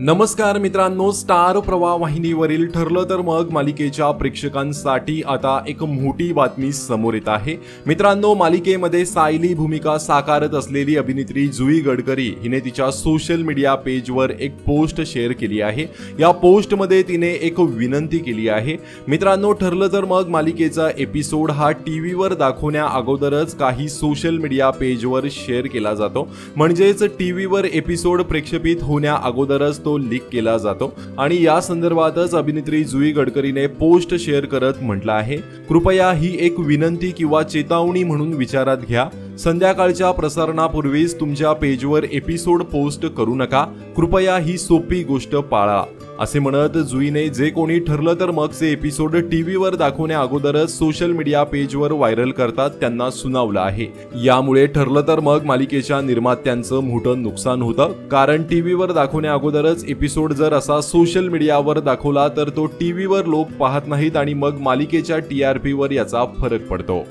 नमस्कार मित्रांनो स्टार प्रवाह वाहिनीवरील ठरलं तर मग मालिकेच्या प्रेक्षकांसाठी आता एक मोठी बातमी समोर येत आहे. मित्रांनो मालिकेमध्ये सायली भूमिका साकारत असलेली अभिनेत्री जुई गडकरी हिने तिच्या सोशल मीडिया पेजवर एक पोस्ट शेअर केली आहे. या पोस्टमध्ये तिने एक विनंती केली आहे. मित्रांनो ठरलं तर मग मालिकेचा एपिसोड हा टी व्हीवर दाखवण्या अगोदरच काही सोशल मीडिया पेजवर शेअर केला जातो. म्हणजेच टी व्हीवर एपिसोड प्रेक्षेपित होण्या अगोदरच तो लीक केला जातो. आणि या संदर्भातच अभिनेत्री जुई गडकरीने पोस्ट शेअर करत म्हटलं आहे. कृपया ही एक विनंती किंवा चेतावणी म्हणून विचारात घ्या. संध्याकाळच्या प्रसारणापूर्वीच तुमच्या पेजवर एपिसोड पोस्ट करू नका. कृपया ही सोपी गोष्ट पाळा. असे म्हणत जुईने जे कोणी ठरलं तर मगचे एपिसोड टीव्हीवर दाखवण्या अगोदरच सोशल मीडिया पेजवर व्हायरल करतात त्यांना सुनावलं आहे. यामुळे ठरलं तर मग मालिकेच्या निर्मात्यांचं मोठं नुकसान होतं. कारण टीव्हीवर दाखवण्या अगोदरच एपिसोड जर असा सोशल मीडियावर दाखवला तर तो टीव्हीवर लोक पाहत नाहीत आणि मग मालिकेच्या टी आर पीवर याचा फरक पडतो.